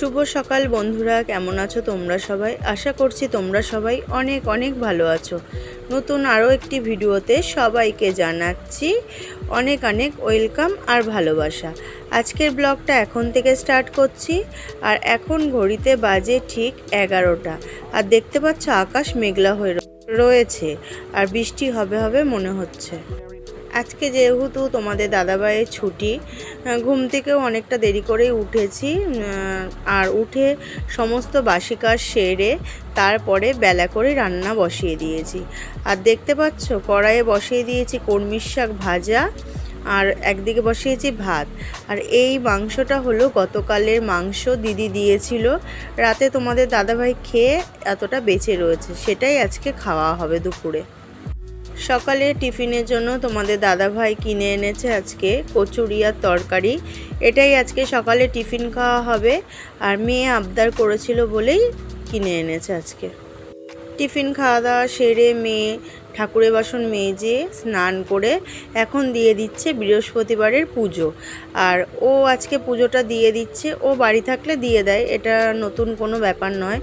শুভ সকাল বন্ধুরা, কেমন আছো তোমরা সবাই? আশা করছি তোমরা সবাই অনেক অনেক ভালো আছো। নতুন আরও একটি ভিডিওতে সবাইকে জানাচ্ছি অনেক অনেক ওয়েলকাম আর ভালোবাসা। আজকের ব্লগটা এখন থেকে স্টার্ট করছি আর এখন ঘড়িতে বাজে ঠিক এগারোটা। আর দেখতে পাচ্ছ আকাশ মেঘলা হয়ে রয়েছে আর বৃষ্টি হবে হবে মনে হচ্ছে। আজকে যেহেতু তোমাদের দাদাভাইয়ের ছুটি ঘুম থেকেও অনেকটা দেরি করেই উঠেছি আর উঠে সমস্ত বাসি কাজ সেরে তারপরে বেলা করে রান্না বসিয়ে দিয়েছি। আর দেখতে পাচ্ছ, কড়াইয়ে বসিয়ে দিয়েছি কর্মির শাক ভাজা আর একদিকে বসিয়েছি ভাত। আর এই মাংসটা হলো গতকালের মাংস দিদি দিয়েছিল। রাতে তোমাদের দাদাভাই খেয়ে এতটা বেঁচে রয়েছে, সেটাই আজকে খাওয়া হবে দুপুরে। সকালে টিফিনের জন্য তোমাদের দাদাভাই কিনে এনেছে আজকে কচুরি আর তরকারি। এটাই আজকে সকালে টিফিন খাওয়া হবে। আর মেয়ে আবদার করেছিল বলেই কিনে এনেছে আজকে। টিফিন খাওয়া দাওয়া সেরে মেয়ে, ঠাকুরের বাসন মেজে, স্নান করে এখন দিয়ে দিচ্ছে বৃহস্পতিবারের পুজো। আর ও আজকে পুজোটা দিয়ে দিচ্ছে, ও বাড়ি থাকলে দিয়ে দেয়, এটা নতুন কোনো ব্যাপার নয়।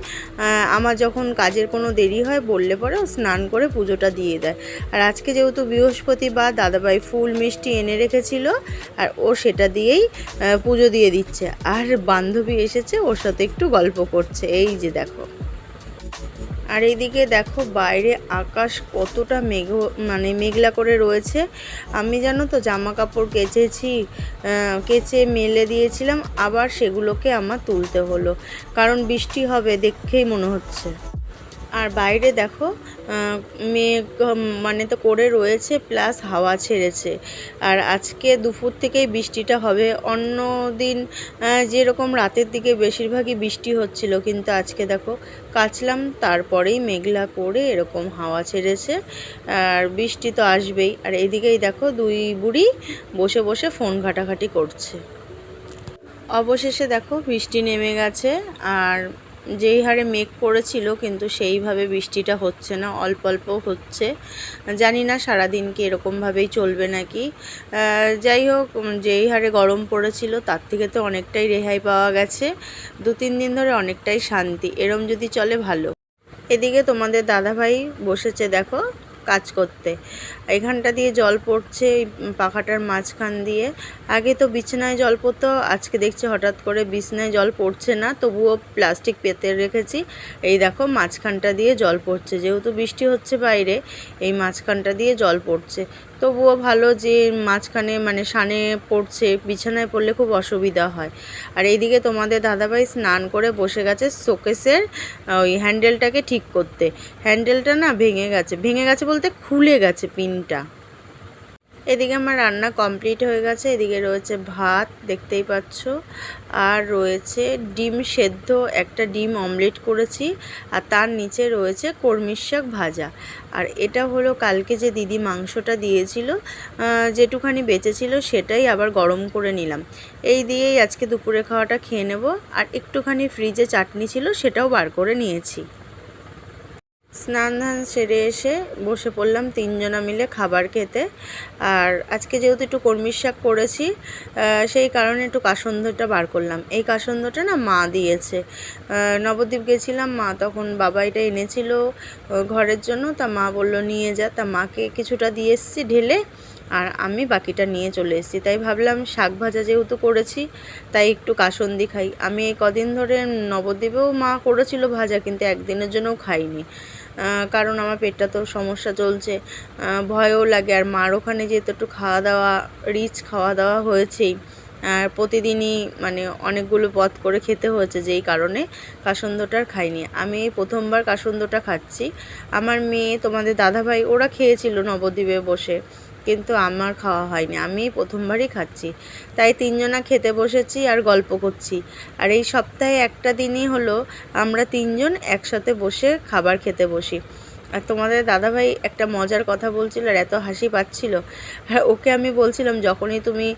আমার যখন কাজের কোনো দেরি হয়, বললে পরে ও স্নান করে পুজোটা দিয়ে দেয়। আর আজকে যেহেতু বৃহস্পতিবার, দাদাভাই ফুল মিষ্টি এনে রেখেছিল, আর ও সেটা দিয়েই পুজো দিয়ে দিচ্ছে। আর বান্ধবী এসেছে, ওর সাথে একটু গল্প করছে। এই যে দেখো। আর এইদিকে দেখো বাইরে আকাশ কতটা মেঘ মানে মেঘলা করে রয়েছে। আমি জানো তো জামা কাপড় কেচেছি কেচে মেলে দিয়েছিলাম, আবার সেগুলোকে আমার তুলতে হলো। কারণ বৃষ্টি হবে দেখেই মনে হচ্ছে। আর বাইরে দেখো মেঘ মানে তো করে রয়েছে প্লাস হাওয়া ছেড়েছে। আর আজকে দুপুর থেকেই বৃষ্টিটা হবে। অন্য দিন যেরকম রাতের দিকে বেশিরভাগই বৃষ্টি হচ্ছিল, কিন্তু আজকে দেখো কাচলাম, তারপরেই মেঘলা করে এরকম হাওয়া ছেড়েছে। আর বৃষ্টি তো আসবেই। আর এদিকেই দেখো দুই বুড়ি বসে বসে ফোন ঘাটাঘাটি করছে। অবশেষে দেখো বৃষ্টি নেমে গেছে। আর যেই হারে মেঘ করেছিল কিন্তু সেইভাবে বৃষ্টিটা হচ্ছে না, অল্প অল্প হচ্ছে। জানি না সারাদিন কি এরকমভাবেই চলবে নাকি। যাই হোক যেই হারে গরম পড়েছিল তার থেকে তো অনেকটাই রেহাই পাওয়া গেছে। দু তিন দিন ধরে অনেকটাই শান্তি, এরম যদি চলে ভালো। এদিকে তোমাদের দাদাভাই বসেছে দেখো কাজ করতে। এখানটা দিয়ে জল পড়ছে এই পাখাটার মাঝখান দিয়ে। আগে তো বিছানায় জল পড়তো, আজকে দেখছি হঠাৎ করে বিছানায় জল পড়ছে না, তবুও প্লাস্টিক পেতে রেখেছি। এই দেখো মাঝখানটা দিয়ে জল পড়ছে, যেহেতু বৃষ্টি হচ্ছে বাইরে, এই মাঝখানটা দিয়ে জল পড়ছে। তবুও ভালো যে মাঝখানে মানে সানে পড়ছে, বিছানায় পড়লে খুব অসুবিধা হয়। আর এইদিকে তোমাদের দাদাভাই স্নান করে বসে গেছে শোকেসের, ওই হ্যান্ডেলটাকে ঠিক করতে। হ্যান্ডেলটা না ভেঙে গেছে ভেঙে গেছে বলতে খুলে গেছে পিনটা এদিকে আমার রান্না কমপ্লিট হয়ে গেছে, এদিকে রয়েছে ভাত, দেখতেই পাচ্ছ। আর রয়েছে ডিম সেদ্ধ, একটা ডিম অমলেট করেছি, আর তার নিচে রয়েছে কর্মির শাক ভাজা। আর এটা হলো কালকে যে দিদি মাংসটা দিয়েছিল যেটুখানি বেঁচেছিল সেটাই আবার গরম করে নিলাম। এই দিয়েই আজকে দুপুরে খাওয়াটা খেয়ে নেব, আর একটুখানি ফ্রিজে চাটনি ছিল সেটাও বার করে নিয়েছি। স্নান ধান সেরে এসে বসে পড়লাম তিনজনা মিলে খাবার খেতে। আর আজকে যেহেতু একটু কর্মির শাক করেছি সেই কারণে একটু কাসন্ধটা বার করলাম। এই কাসন্ধটা না মা দিয়েছে। নবদ্বীপ গেছিলাম মা, তখন বাবা এটা এনেছিল ঘরের জন্য। তা মা বলল, নিয়ে যা। তা মাকে কিছুটা দিয়ে এসেছি ঢেলে। আর আমি বাকিটা নিয়ে চলে এসেছি। তাই ভাবলাম শাক ভাজা যেহেতু করেছি, তাই একটু কাসন্দি খাই। আমি এই কদিন ধরে নবদ্বীপেও মা করেছিল ভাজা, কিন্তু একদিনের জন্যও খাইনি। কারণ আমার পেটটা তো সমস্যা চলছে। ভয়ও লাগে। আর মার ওখানে যেহেতু একটু খাওয়া দাওয়া, রিচ খাওয়া দাওয়া হয়েছেই। আর প্রতিদিনই মানে অনেকগুলো পথ করে খেতে হয়েছে যেই কারণে কাসন্দটার খাইনি। আমি প্রথমবার কাসন্দটা খাচ্ছি। আমার মেয়ে, তোমাদের দাদাভাই, ওরা খেয়েছিল নবদ্বীপে বসে, কিন্তু আমার খাওয়া হয়নি। আমি প্রথমবারই খাচ্ছি। তাই তিনজনা খেতে বসেছি আর গল্প করছি। আর এই সপ্তাহে একটা দিনই হলো আমরা তিনজন একসাথে বসে খাবার খেতে বসি। আর তোমাদের দাদাভাই একটা মজার কথা বলছিল আর এত হাসি পাচ্ছিল। হ্যাঁ ওকে আমি বলছিলাম, যখনই তুমি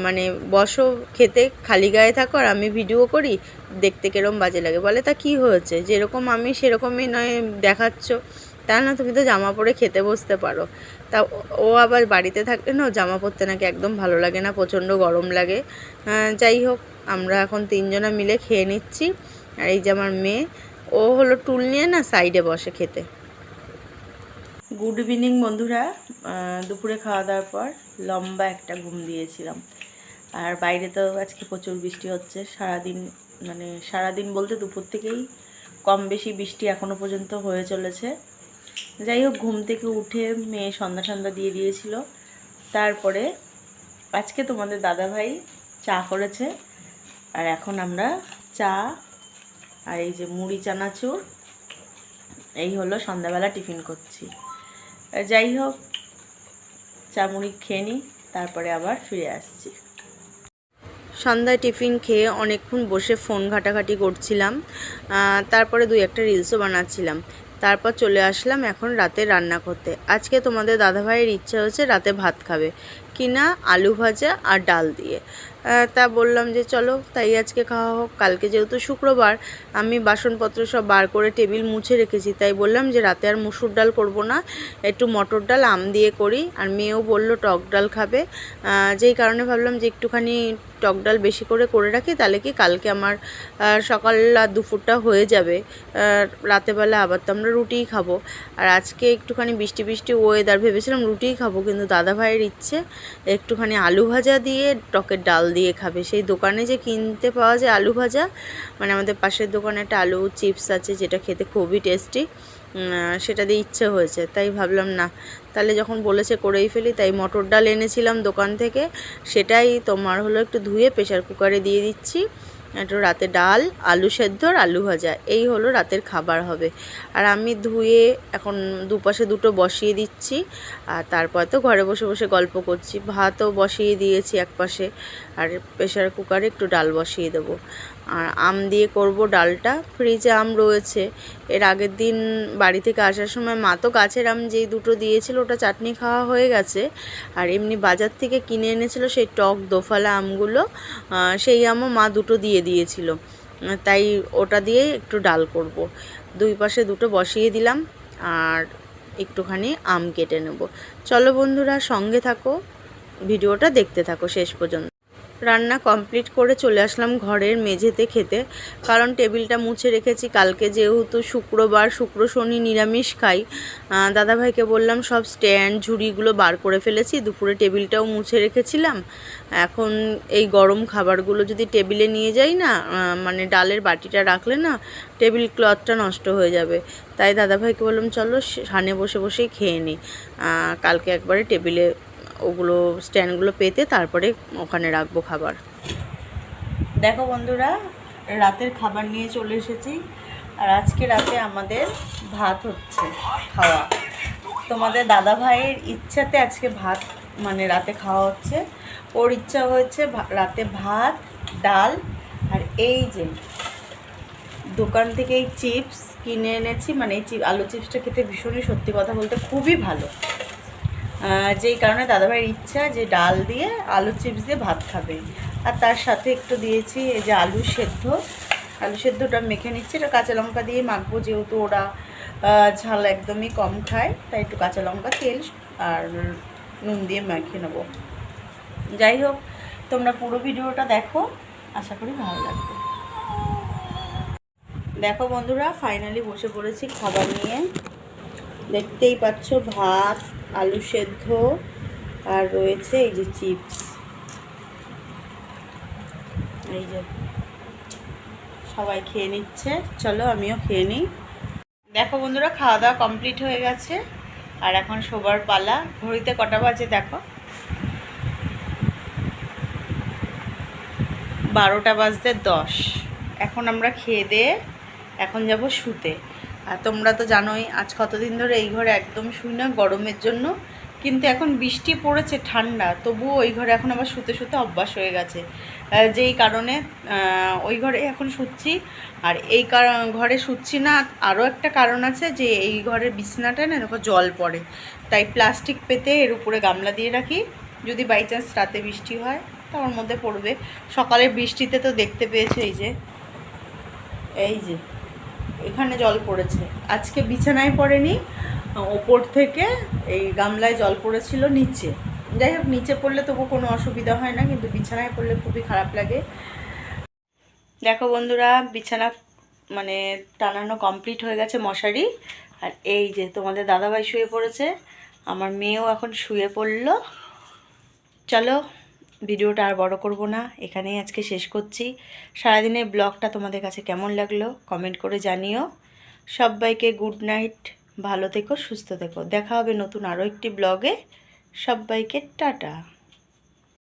মানে বসো খেতে, খালি গায়ে থাকো আর আমি ভিডিও করি, দেখতে কেরম বাজে লাগে। বলে, তা কি হয়েছে? যেরকম আমি সেরকমই নয়, দেখাচ্ছ। তা না, তুমি তো জামা পরে খেতে বসতে পারো। তা ও- আবার বাড়িতে থাকলে না জামা পরতে নাকি একদম ভালো লাগে না, প্রচণ্ড গরম লাগে। যাই হোক, আমরা এখন তিনজনা মিলে খেয়ে নিচ্ছি। আর এই যে আমার মেয়ে, ও হলো টুল নিয়ে না সাইডে বসে খেতে। গুড ইভিনিং বন্ধুরা। দুপুরে খাওয়া দাওয়ার পর লম্বা একটা ঘুম দিয়েছিলাম। আর বাইরে তো আজকে প্রচুর বৃষ্টি হচ্ছে। সারাদিন মানে সারাদিন বলতে দুপুর থেকেই কম বেশি বৃষ্টি এখনও পর্যন্ত হয়ে চলেছে। যাই হোক, ঘুম থেকে উঠে মেয়ে সন্ধ্যা সন্ধ্যা দিয়ে দিয়েছিল। তারপরে আজকে তোমাদের দাদাভাই চা করেছে। আর এখন আমরা চা আর এই যে মুড়ি, চানাচুর, এই হলো সন্ধ্যাবেলা টিফিন করছি। যাই হোক চা মুড়ি খেয়ে নিই তারপরে আবার ফিরে আসছি। সন্ধ্যায় টিফিন খেয়ে অনেকক্ষণ বসে ফোন ঘাটাঘাটি করছিলাম তারপরে দুই একটা রিলসও বানাচ্ছিলাম। তারপর চলে আসলাম এখন রাতে রান্না করতে। আজকে তোমাদের দাদাভাইয়ের ইচ্ছা হচ্ছে রাতে ভাত খাবে, কিনা আলু ভাজা আর ডাল দিয়ে। তা বললাম যে চলো, তাই আজকে খাওয়া হোক। কালকে যেহেতু শুক্রবার, আমি বাসনপত্র সব বার করে টেবিল মুছে রেখেছি। তাই বললাম যে রাতে আর মুসুর ডাল করব না, একটু মটর ডাল, আম দিয়ে করি। আর মেয়েও বলল টক ডাল খাবে। যেই কারণে ভাবলাম যে একটুখানি টক ডাল বেশি করে করে রাখি, তাহলে কি কালকে আমার সকাল আর দুপুরটা হয়ে যাবে। রাতেবেলা আবার তো আমরা রুটিই খাব। আর আজকে একটুখানি বৃষ্টি বৃষ্টি ওয়েদার ভেবেছিলাম রুটিই খাব, কিন্তু দাদা ভাইয়ের ইচ্ছে একটুখানি আলু ভাজা দিয়ে টকের ডাল দিয়ে খাবে। সেই দোকানে যে কিনতে পাওয়া যায় আলু ভাজা মানে আমাদের পাশের দোকানে একটা আলু চিপস আছে, যেটা খেতে খুবই টেস্টি সেটা দিয়ে ইচ্ছে হয়েছে, তাই ভাবলাম না তাহলে যখন বলেছে করেই ফেলি, তাই মটর ডাল এনেছিলাম দোকান থেকে। সেটাই তোমার হলো একটু ধুয়ে প্রেশার কুকারে দিয়ে দিচ্ছি। একটু রাতে ডাল, আলু সেদ্ধ আর আলু ভাজা, এই হলো রাতের খাবার হবে। আর আমি ধুয়ে এখন দুপাশে দুটো বসিয়ে দিচ্ছি, আর তারপর তো ঘরে বসে বসে গল্প করছি। ভাতও বসিয়ে দিয়েছি এক পাশে আর প্রেশার কুকারে একটু ডাল বসিয়ে দেবো। আর আম দিয়ে করব ডালটা। ফ্রিজে আম রয়েছে। এর আগের দিন বাড়ি থেকে আসার সময় মা তো গাছের আম যেই দুটো দিয়েছিল, ওটা চাটনি খাওয়া হয়ে গেছে। আর এমনি বাজার থেকে কিনে এনেছিল সেই টক দোফালা আমগুলো। সেই আমও মা দুটো দিয়ে দিয়েছিল। তাই ওটা দিয়ে একটু ডাল করব। দুই পাশে দুটো বসিয়ে দিলাম আর একটুখানি আম কেটে নেব। চলো বন্ধুরা সঙ্গে থাকো, ভিডিওটা দেখতে থাকো শেষ পর্যন্ত। রান্না কমপ্লিট করে চলে আসলাম ঘরের মেঝেতে খেতে। কারণ টেবিলটা মুছে রেখেছি, কালকে যেহেতু শুক্রবার, শুক্র, শনি নিরামিষ খাই। দাদাভাইকে বললাম, সব স্ট্যান্ড, ঝুড়িগুলো বার করে ফেলেছি, দুপুরে টেবিলটাও মুছে রেখেছিলাম। এখন এই গরম খাবারগুলো যদি টেবিলে নিয়ে যাই না মানে ডালের বাটিটা রাখলে না, টেবিল ক্লথটা নষ্ট হয়ে যাবে। তাই দাদাভাইকে বললাম, চলো সানে বসে বসেই খেয়ে নিই। কালকে একবারে টেবিলে ওগুলো স্ট্যান্ডগুলো পেতে তারপরে ওখানে রাখব খাবার। দেখো বন্ধুরা, রাতের খাবার নিয়ে চলে এসেছি। আর আজকে রাতে আমাদের ভাত হচ্ছে খাওয়া। তোমাদের দাদা ভাইয়ের ইচ্ছাতে আজকে ভাত মানে রাতে খাওয়া হচ্ছে। ওর ইচ্ছা হয়েছে রাতে ভাত, ডাল, আর এই যে দোকান থেকে এই চিপস কিনে এনেছি। মানে এই চিপ, আলু চিপসটা খেতে ভীষণই সত্যি কথা বলতে খুবই ভালো। যেই কারণে দাদাভাইয়ের ইচ্ছা যে ডাল দিয়ে আলু চিপস দিয়ে ভাত খাবে। আর তার সাথে একটু দিয়েছি এই যে আলু সেদ্ধ। আলু সেদ্ধটা মেখে নিচ্ছি, এটা কাঁচা লঙ্কা দিয়ে মাখবো যেহেতু ওরা ঝাল একদমই কম খায়, তাই একটু কাঁচা লঙ্কা, তেল আর নুন দিয়ে মেখে নেব। যাই হোক, তোমরা পুরো ভিডিওটা দেখো, আশা করি ভালো লাগবে। দেখো বন্ধুরা ফাইনালি বসে পড়েছি খাবার নিয়ে। দেখতেই পাচ্ছ ভাত আলু সেদ্ধ, আর রয়েছে এই যে চিপস। এই যে সবাই খেয়ে নিচ্ছে। চলো আমিও খেয়ে নিই। দেখো বন্ধুরা খাওয়া দাওয়া কমপ্লিট হয়ে গেছে। আর এখন শোবার পালা। ঘড়িতে কটা বাজে দেখো? বারোটা বাজতে দশ। এখন আমরা খেয়ে দিয়ে এখন যাব শুতে। তোমরা তো জানোই, আজ কতদিন ধরে এই ঘরে একদম শুই না, গরমের জন্য। কিন্তু এখন বৃষ্টি পড়েছে, ঠান্ডা। তবুও ওই ঘরে এখন আবার শুতে শুতে অভ্যাস হয়ে গেছে। যেই কারণে ওই ঘরে এখন শুচ্ছি। আর এই ঘরে শুচ্ছি না, আরও একটা কারণ আছে যে, এই ঘরের বিছনাটা না, দেখো জল পড়ে। তাই প্লাস্টিক পেতে এর উপরে গামলা দিয়ে রাখি। যদি বাই চান্স রাতে বৃষ্টি হয় তা ওর মধ্যে পড়বে। সকালে বৃষ্টিতে তো দেখতে পেয়েছে, এই যে। এই যে। এখানে জল পড়েছে। আজকে বিছানায় পড়েনি, ওপর থেকে এই গামলায় জল পড়েছিল নিচে। যাই হোক, নিচে পড়লে তবু কোনো অসুবিধা হয় না, কিন্তু বিছানায় পড়লে খুবই খারাপ লাগে। দেখো বন্ধুরা, বিছানা মানে টানানো কমপ্লিট হয়ে গেছে মশারি। আর এই যে তোমাদের দাদাভাই শুয়ে পড়েছে, আমার মেয়েও এখন শুয়ে পড়ল। চলো। ভিডিওটা আর বড় করব না, এখানেই আজকে শেষ করছি। সারাদিনের ব্লগটা তোমাদের কাছে কেমন লাগল কমেন্ট করে জানিও। সবাইকে গুড নাইট, ভালো থেকো, সুস্থ থেকো। দেখা হবে নতুন আরও একটি ব্লগে। সবাইকে টাটা।